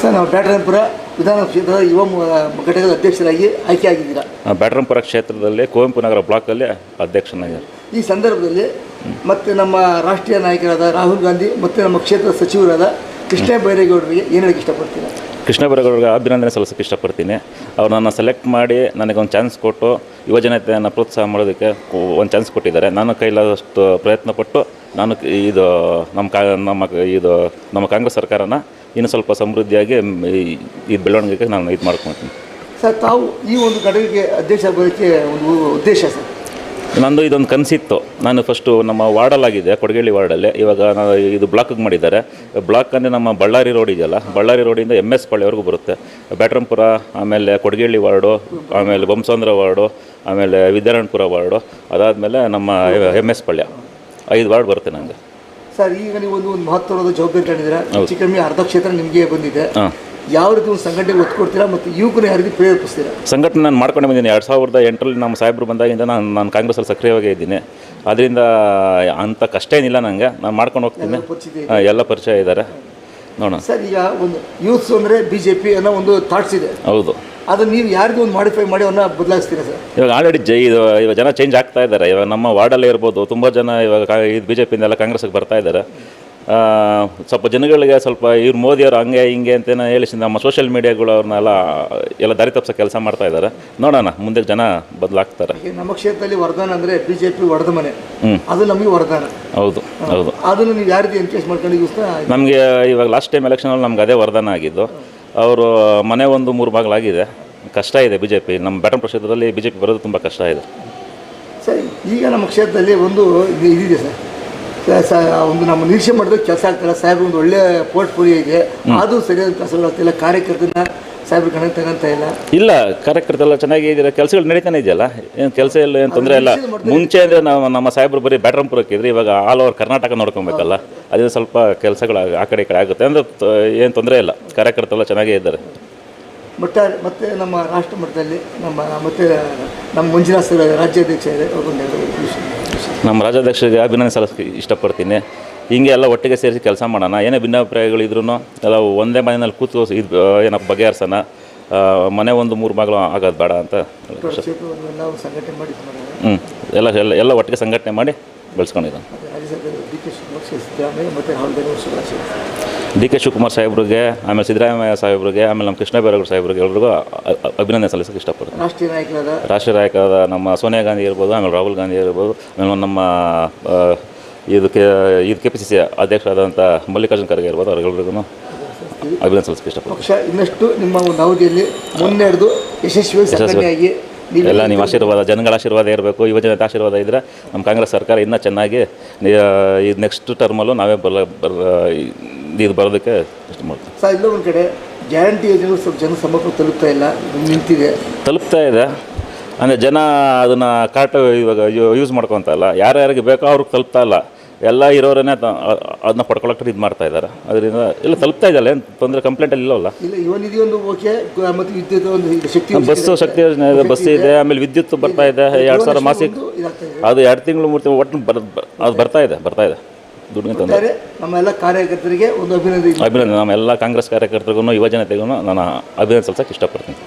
Sir ನಾವು ಬ್ಯಾಟರಾಯನಪುರ ವಿಧಾನ ಕ್ಷೇತ್ರದ ಯುವ ಘಟಕದ ಅಧ್ಯಕ್ಷರಾಗಿ ಆಯ್ಕೆಯಾಗಿದ್ದೀರಾ? ಆಗಿದ್ದೀರಾ ಬ್ಯಾಟರಾಂಪುರ ಕ್ಷೇತ್ರದಲ್ಲಿ ಕುವೆಂಪು ನಗರ ಬ್ಲಾಕಲ್ಲಿ ಅಧ್ಯಕ್ಷನಾಗಿದ್ದಾರೆ. ಈ ಸಂದರ್ಭದಲ್ಲಿ ಮತ್ತೆ ನಮ್ಮ ರಾಷ್ಟ್ರೀಯ ನಾಯಕರಾದ ರಾಹುಲ್ ಗಾಂಧಿ ಮತ್ತು ನಮ್ಮ ಕ್ಷೇತ್ರದ ಸಚಿವರಾದ ಕೃಷ್ಣ ಬೈರೇಗೌಡರಿಗೆ ಏನು ಹೇಳಕ್ಕೆ ಇಷ್ಟಪಡ್ತೀರಾ? ಕೃಷ್ಣ ಬೈರೇಗೌಡರಿಗೆ ಅಭಿನಂದನೆ ಸಲ್ಲಿಸೋಕ್ಕೆ ಇಷ್ಟಪಡ್ತೀನಿ. ಅವ್ರು ನನ್ನ ಸೆಲೆಕ್ಟ್ ಮಾಡಿ ನನಗೊಂದು ಚಾನ್ಸ್ ಕೊಟ್ಟು ಯುವಜನತೆಯನ್ನು ಪ್ರೋತ್ಸಾಹ ಮಾಡೋದಕ್ಕೆ ಒಂದು ಚಾನ್ಸ್ ಕೊಟ್ಟಿದ್ದಾರೆ. ನಾನು ಕೈಲಾದಷ್ಟು ಪ್ರಯತ್ನ ಪಟ್ಟು ನಾನು ಇದು ನಮ್ಮ ಕಾ ನಮ್ಮ ಇದು ನಮ್ಮ ಕಾಂಗ್ರೆಸ್ ಸರ್ಕಾರನ ಇನ್ನು ಸ್ವಲ್ಪ ಸಮೃದ್ಧಿಯಾಗಿ ಈ ಬೆಳವಣಿಗೆಗೆ ನಾನು ಇದು ಮಾಡ್ಕೊತೀನಿ ಸರ್ ತಾವು ಈ ಒಂದು ಘಟಕಕ್ಕೆ ಅಧ್ಯಕ್ಷ ಆಗೋದಕ್ಕೆ ಒಂದು ಉದ್ದೇಶ ಸರ್? ನಂದು ಇದೊಂದು ಕನಸಿತ್ತು. ನಾನು ಫಸ್ಟು ನಮ್ಮ ವಾರ್ಡಲ್ಲಾಗಿದೆ ಕೊಡಗೇಳಿ ವಾರ್ಡಲ್ಲಿ. ಇವಾಗ ನಾನು ಇದು ಬ್ಲಾಕಿಗೆ ಮಾಡಿದ್ದಾರೆ. ಬ್ಲಾಕ್ ಅಂದರೆ ನಮ್ಮ ಬಳ್ಳಾರಿ ರೋಡ್ ಇದೆಯಲ್ಲ ಬಳ್ಳಾರಿ ರೋಡಿಂದ ಎಂ ಎಸ್ ಪಾಳ್ಯವರೆಗೂ ಬರುತ್ತೆ. ಬ್ಯಾಟ್ರಂಪುರ ಆಮೇಲೆ ಕೊಡಗೇಳಿ ವಾರ್ಡು ಆಮೇಲೆ ಬೊಮ್ಮಸಂದ್ರ ವಾರ್ಡು ಆಮೇಲೆ ವಿದ್ಯಾರಾಯಣಪುರ ವಾರ್ಡು ಅದಾದಮೇಲೆ ನಮ್ಮ ಎಂ ಎಸ್ ಪಾಳ್ಯ ಐದು ವಾರ್ಡ್ ಬರುತ್ತೆ ನನಗೆ ಸರ್ ಈಗ ನೀವು ಒಂದು ಒಂದು ಮಹತ್ವದ ಜವಾಬ್ದಾರಿ ತಗೊಂಡಿದ್ದೀರಾ? ಹೆಚ್ಚು ಕಮ್ಮಿ ಅರ್ಧ ಕ್ಷೇತ್ರ ನಿಮಗೆ ಬಂದಿದೆ. ಯಾವ ರೀತಿ ಒಂದು ಸಂಘಟನೆ ಒತ್ತು ಕೊಡ್ತೀರಾ ಮತ್ತು ಯುವಕರು ಯಾವ ರೀತಿ ಪ್ರೇರೇಪಿಸ್ತೀರಾ? ಸಂಘಟನೆ ನಾನು ಮಾಡ್ಕೊಂಡು ಬಂದಿದ್ದೀನಿ. ಎರಡು ಸಾವಿರದ ಎಂಟರಲ್ಲಿ ನಮ್ಮ ಸಾಹೇಬರು ಬಂದಾಗಿಂದ ನಾನು ನಾನು ಕಾಂಗ್ರೆಸ್ಸಲ್ಲಿ ಸಕ್ರಿಯವಾಗಿ ಇದ್ದೀನಿ. ಅದರಿಂದ ಅಂಥ ಕಷ್ಟ ಏನಿಲ್ಲ ನನಗೆ ನಾನು ಮಾಡ್ಕೊಂಡು ಹೋಗ್ತೀನಿ. ಎಲ್ಲ ಪರಿಚಯ ಇದ್ದಾರೆ. ನೋಡೋಣ. ಸರ್ ಈಗ ಒಂದು ಯೂತ್ಸ್ ಅಂದರೆ ಬಿ ಜೆ ಪಿ ಅನ್ನೋ ಒಂದು ಥಾಟ್ಸ್ ಇದೆ. ಹೌದು. ಅದನ್ನು ನೀವು ಯಾರಿಗೂ ಒಂದು ಮಾಡಿಫೈ ಮಾಡಿ ಅವನ್ನ ಬದಲಾಯಿಸ್ತೀರಾ ಸರ್? ಇವಾಗ ಆಲ್ರೆಡಿ ಜೈ ಇದು ಇವಾಗ ಜನ ಚೇಂಜ್ ಆಗ್ತಾ ಇದ್ದಾರೆ. ಇವಾಗ ನಮ್ಮ ವಾರ್ಡಲ್ಲೇ ಇರ್ಬೋದು ತುಂಬ ಜನ ಇವಾಗ ಕಾ ಇದು ಬಿ ಜೆ ಪಿಯಿಂದೆಲ್ಲ ಕಾಂಗ್ರೆಸ್ಗೆ ಬರ್ತಾ ಇದ್ದಾರೆ. ಆ, ಸ್ವಲ್ಪ ಜನಗಳಿಗೆ ಸ್ವಲ್ಪ ಇವ್ರು ಮೋದಿಯವರು ಹಂಗೆ ಹಿಂಗೆ ಅಂತ ಹೇಳಿ ನಮ್ಮ ಸೋಷಿಯಲ್ ಮೀಡಿಯಾಗಳು ಅವ್ರನ್ನೆಲ್ಲ ಎಲ್ಲ ದಾರಿ ತಪ್ಪಿಸೋ ಕೆಲಸ ಮಾಡ್ತಾ ಇದ್ದಾರೆ. ನೋಡೋಣ ಮುಂದೆ ಜನ ಬದಲಾಗ್ತಾರೆ. ಈಗ ನಮ್ಮ ಕ್ಷೇತ್ರದಲ್ಲಿ ವರದಾನ ಅಂದರೆ ಬಿ ಜೆ ಪಿ ವರದ ಮನೆ. ಅದು ನಮಗೆ ವರದಾನ. ಹೌದು ಹೌದು. ಅದನ್ನು ನೀವು ಯಾವ ರೀತಿ ಎನ್ಕೇಸ್ ಮಾಡ್ಕೊಂಡು ಯೂಸ್ ನಮಗೆ ಇವಾಗ ಲಾಸ್ಟ್ ಟೈಮ್ ಎಲೆಕ್ಷನಲ್ಲಿ ನಮ್ಗೆ ಅದೇ ವರದಾನ ಆಗಿದ್ದು. ಅವರು ಮನೆ ಒಂದು ಮೂರು ಭಾಗಲಾಗಿದೆ ಕಷ್ಟ ಇದೆ ಬಿ ಜೆ ಪಿ ನಮ್ಮ ಬ್ಯಾಟನ್ ಕ್ಷೇತ್ರದಲ್ಲಿ ಬಿ ಜೆ ಪಿ ಬರೋದು ತುಂಬ ಕಷ್ಟ ಇದೆ. ಸರ್ ಈಗ ನಮ್ಮ ಕ್ಷೇತ್ರದಲ್ಲಿ ಒಂದು ಇದು ಇದಿದೆ ಸರ್. ಒಂದು ನಮ್ಮ ನಿರೀಕ್ಷೆ ಮಾಡಿದ್ರೆ ಕೆಲಸ ಆಗ್ತಿಲ್ಲ ಸಾಹೇಬ್ರ ಒಂದು ಒಳ್ಳೆ ಪೋರ್ಟ್ಫೋಲಿಯೋ ಇದೆ. ಅದು ಸರಿಯಾದ ಕೆಲಸಗಳು ಆಗ್ತಿಲ್ಲ ಕಾರ್ಯಕರ್ತನ ಸಾಹೇಬ್ರ ಕಣಕ್ಕೆ ತಗೊಂತ ಇಲ್ಲ. ಇಲ್ಲ ಕಾರ್ಯಕರ್ತರೆಲ್ಲ ಚೆನ್ನಾಗಿ ಇದ್ದಾರೆ. ಕೆಲಸಗಳು ನಡೀತಾನೆ ಇದೆಯಲ್ಲ? ಏನು ಕೆಲಸ ಇಲ್ಲ ಏನು ತೊಂದರೆ ಇಲ್ಲ. ಮುಂಚೆ ಅಂದರೆ ನಾವು ನಮ್ಮ ಸಾಹೇಬ್ರು ಬರೀ ಬ್ಯಾಟ್ರಂಪುರಕ್ಕೆ ಇದ್ರೆ ಇವಾಗ ಆಲ್ ಓವರ್ ಕರ್ನಾಟಕ ನೋಡ್ಕೊಬೇಕಲ್ಲ? ಅದರಿಂದ ಸ್ವಲ್ಪ ಕೆಲಸಗಳು ಆ ಕಡೆ ಈ ಕಡೆ ಆಗುತ್ತೆ. ಅಂದರೆ ಏನು ತೊಂದರೆ ಇಲ್ಲ. ಕಾರ್ಯಕರ್ತರೆಲ್ಲ ಚೆನ್ನಾಗೇ ಇದ್ದಾರೆ. ಮತ್ತೆ ಮತ್ತೆ ನಮ್ಮ ರಾಷ್ಟ್ರ ಮಟ್ಟದಲ್ಲಿ ನಮ್ಮ ಮತ್ತೆ ನಮ್ಮ ಮಂಜುನಾಥ್ ರಾಜ್ಯಾಧ್ಯಕ್ಷ ಇದೆ. ನಮ್ಮ ರಾಜ್ಯಾಧ್ಯಕ್ಷರಿಗೆ ಅಭಿನಂದನೆ ಸಲ್ಲಿಸಕ್ಕೆ ಇಷ್ಟಪಡ್ತೀನಿ. ಹಿಂಗೆ ಎಲ್ಲ ಒಟ್ಟಿಗೆ ಸೇರಿಸಿ ಕೆಲಸ ಮಾಡೋಣ. ಏನೇ ಭಿನ್ನಾಭಿಪ್ರಾಯಗಳಿದ್ರು ಎಲ್ಲ ಒಂದೇ ಮನೆಯಲ್ಲಿ ಕೂತು ಇದು ಏನಪ್ಪ ಬಗೆಹರಿಸೋಣ. ಮನೆ ಒಂದು ಮೂರು ಮಗಳು ಆಗೋದು ಬೇಡ ಅಂತ. ಹ್ಞೂ ಎಲ್ಲ ಎಲ್ಲ ಎಲ್ಲ ಒಟ್ಟಿಗೆ ಸಂಘಟನೆ ಮಾಡಿ ಬೆಳೆಸ್ಕೊಂಡಿದ್ದಾನೆ ಡಿ ಕೆ ಶಿವಕುಮಾರ್ ಸಿದ್ದರಾಮಯ್ಯ ಮತ್ತು ರಾಹುಲ್ ಗಾಂಧಿ ಅವರು ಶಿವರಾಜ್ ಡಿ ಕೆ ಶಿವಕುಮಾರ್ ಸಾಹೇಬ್ರಿಗೆ ಆಮೇಲೆ ಸಿದ್ದರಾಮಯ್ಯ ಸಾಹೇಬ್ರಿಗೆ ಆಮೇಲೆ ನಮ್ಮ ಕೃಷ್ಣ ಬೈರೇಗೌಡ ಸಾಹೇಬ್ರಿಗೆ ಎಲ್ರಿಗೂ ಅಭಿನಂದನೆ ಸಲ್ಲಿಸಕ್ಕೆ ಇಷ್ಟಪಡ್ತೀನಿ. ರಾಷ್ಟ್ರೀಯ ನಾಯಕರಾದ ರಾಷ್ಟ್ರೀಯ ನಾಯಕರಾದ ನಮ್ಮ ಸೋನಿಯಾ ಗಾಂಧಿ ಇರ್ಬೋದು ಆಮೇಲೆ ರಾಹುಲ್ ಗಾಂಧಿ ಇರ್ಬೋದು ಆಮೇಲೆ ನಮ್ಮ ಆ, ಇದು ಕೆ ಇದು ಕೆ ಪಿ ಸಿ ಸಿ ಅಧ್ಯಕ್ಷರಾದಂಥ ಮಲ್ಲಿಕಾರ್ಜುನ ಖರ್ಗೆ ಇರ್ಬೋದು ಅವ್ರಿಗೆಲ್ರಿಗೂ ಅಭಿನಂದನೆ ಸಲ್ಲಿಸಕ್ಕೆ ಇಷ್ಟಪಡ್ತೀನಿ. ಪಕ್ಷ ಇನ್ನಷ್ಟು ನಿಮ್ಮ ಒಂದು ಅವಧಿಯಲ್ಲಿ ಮುನ್ನಡೆದು ಯಶಸ್ವಿಯಾಗಿ ಸಂಘಟನೆಯಾಗಿ ಎಲ್ಲ ನಿಮ್ಮ ಆಶೀರ್ವಾದ ಜನಗಳ ಆಶೀರ್ವಾದ ಇರಬೇಕು ಯುವಜನತೆ ಆಶೀರ್ವಾದ ಇದ್ದರೆ ನಮ್ಮ ಕಾಂಗ್ರೆಸ್ ಸರ್ಕಾರ ಇನ್ನೂ ಚೆನ್ನಾಗಿ ಈ ನೆಕ್ಸ್ಟ್ ಟರ್ಮಲ್ಲೂ ನಾವೇ ಬರ ಬರ ಇದು ಬರೋದಕ್ಕೆ ಇಷ್ಟ ಮಾಡ್ತೀವಿ. ಸರ್ ಇನ್ನೊಂದು ಒಂದು ಕಡೆ ಗ್ಯಾರಂಟಿ ಯೋಜನೆ ಸ್ವಲ್ಪ ಜನ ಸಮಗ್ರ ತಲುಪ್ತಾ ಇಲ್ಲ? ನಿಂತಿದೆ. ತಲುಪ್ತಾ ಇದೆ. ಅಂದರೆ ಜನ ಅದನ್ನು ಕಾಟ ಇವಾಗ ಯೂಸ್ ಮಾಡ್ಕೊತಲ್ಲ ಯಾರ್ಯಾರಿಗೆ ಬೇಕೋ ಅವ್ರಿಗೆ ತಲುಪ್ತಾ ಇಲ್ಲ. ಎಲ್ಲ ಇರೋರನ್ನೇ ಅದನ್ನ ಪಡ್ಕೊಳಕ್ಕೆ ಇದು ಮಾಡ್ತಾ ಇದ್ದಾರೆ ಅದರಿಂದ ಎಲ್ಲ ತಲುಪ್ತಾ ಇದ್ದಾರೆ ಏನು ತೊಂದರೆ ಇಲ್ಲವಲ್ಲ? ಇಲ್ಲ ಮತ್ತು ವಿದ್ಯುತ್ ಶಕ್ತಿ ಬಸ್ಸು ಶಕ್ತಿ ಯೋಜನೆ ಇದೆ ಬಸ್ ಇದೆ. ಆಮೇಲೆ ವಿದ್ಯುತ್ ಬರ್ತಾ ಇದೆ ಎರಡು ಸಾವಿರ ಮಾಸಿಕ ಅದು ಎರಡು ತಿಂಗಳು ಮೂರು ತಿಂಗಳು ಒಟ್ಟು ಬರ್ ಅದು ಬರ್ತಾ ಇದೆ ಬರ್ತಾ ಇದೆ. ದುಡ್ಡಿನ ತೊಂದರೆ. ಒಟ್ಟಾರೆ ನಮ್ಮ ಎಲ್ಲ ಕಾರ್ಯಕರ್ತರಿಗೆ ಒಂದು ಅಭಿನಂದನೆ. ಅಭಿನಂದನೆ ನಮ್ಮೆಲ್ಲ ಕಾಂಗ್ರೆಸ್ ಕಾರ್ಯಕರ್ತರಿಗೂ ಯುವಜನತೆಗೂ ನಾನು ಅಭಿನಂದನೆ ಸಲ್ಸಕ್ಕೆ ಇಷ್ಟಪಡ್ತೀನಿ.